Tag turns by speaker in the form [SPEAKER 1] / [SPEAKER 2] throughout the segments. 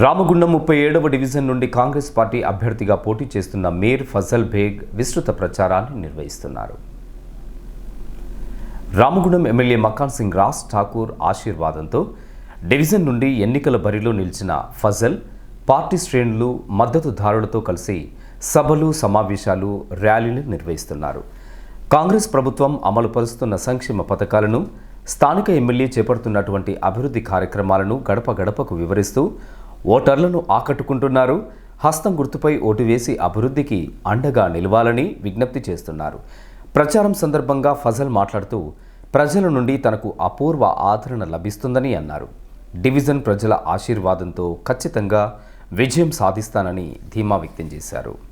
[SPEAKER 1] రామగుండం ముప్పై ఏడవ డివిజన్ నుండి కాంగ్రెస్ పార్టీ అభ్యర్థిగా పోటీ చేస్తున్న మీర్ ఫజల్ బేగ్ విస్తృత ప్రచారాన్ని నిర్వహిస్తున్నారు. రామగుండం ఎమ్మెల్యే మకాన్ సింగ్ రాజ్ ఠాకూర్ ఆశీర్వాదంతో డివిజన్ నుండి ఎన్నికల బరిలో నిలిచిన ఫజల్ పార్టీ శ్రేణులు మద్దతుదారులతో కలిసి సభలు సమావేశాలు ర్యాలీలు నిర్వహిస్తున్నారు. కాంగ్రెస్ ప్రభుత్వం అమలుపరుస్తున్న సంక్షేమ పథకాలను స్థానిక ఎమ్మెల్యే చేపడుతున్నటువంటి అభివృద్ధి కార్యక్రమాలను గడప గడపకు వివరిస్తూ ఓటర్లను ఆకట్టుకుంటున్నారు. హస్తం గుర్తుపై ఓటు వేసి అభివృద్ధికి అండగా నిలవాలని విజ్ఞప్తి చేస్తున్నారు. ప్రచారం సందర్భంగా ఫజల్ మాట్లాడుతూ ప్రజల నుండి తనకు అపూర్వ ఆదరణ లభిస్తుందని అన్నారు. డివిజన్ ప్రజల ఆశీర్వాదంతో ఖచ్చితంగా విజయం సాధిస్తానని ధీమా వ్యక్తం చేశారు.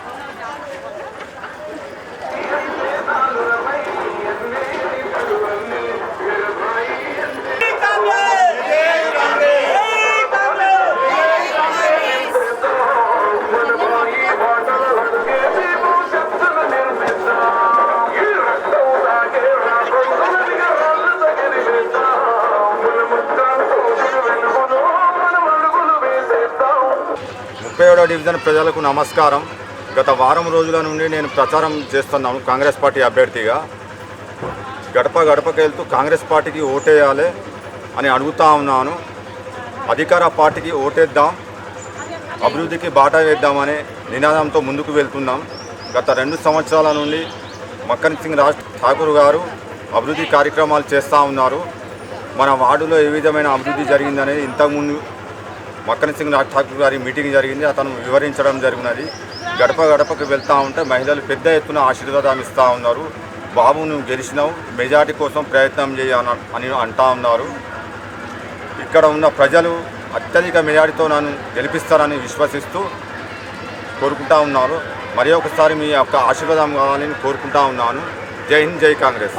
[SPEAKER 2] ముప్పై ఏడో డివిజన్ ప్రజలకు నమస్కారం. గత వారం రోజుల నుండి నేను ప్రచారం చేస్తున్నాను కాంగ్రెస్ పార్టీ అభ్యర్థిగా. గడప గడపకి వెళ్తూ కాంగ్రెస్ పార్టీకి ఓటేయాలి అని అడుగుతా ఉన్నాను. అధికార పార్టీకి ఓటేద్దాం అభివృద్ధికి బాట వేద్దామనే నినాదంతో ముందుకు వెళ్తున్నాం. గత రెండు సంవత్సరాల నుండి మక్కన్ సింగ్ రాజ్ ఠాకూర్ గారు అభివృద్ధి కార్యక్రమాలు చేస్తూ ఉన్నారు. మన వార్డులో ఏ విధమైన అభివృద్ధి జరిగిందనేది ఇంతకుముందు మక్కన్ సింగ్ నాగ్ ఠాకూర్ గారి మీటింగ్ జరిగింది. అతను వివరించడం జరిగినది. గడప గడపకు వెళ్తూ ఉంటే మహిళలు పెద్ద ఎత్తున ఆశీర్వాదం ఇస్తూ ఉన్నారు. బాబు నువ్వు గెలిచినావు. మెజార్టీ కోసం ప్రయత్నం చేయాలని అని అంటా ఉన్నారు. ఇక్కడ ఉన్న ప్రజలు అత్యధిక మెజార్టీతో నన్ను గెలిపిస్తారని విశ్వసిస్తూ కోరుకుంటా ఉన్నారు. మరి ఒకసారి మీ యొక్క ఆశీర్వాదం కావాలని కోరుకుంటా ఉన్నాను. జై హింద్ జై కాంగ్రెస్.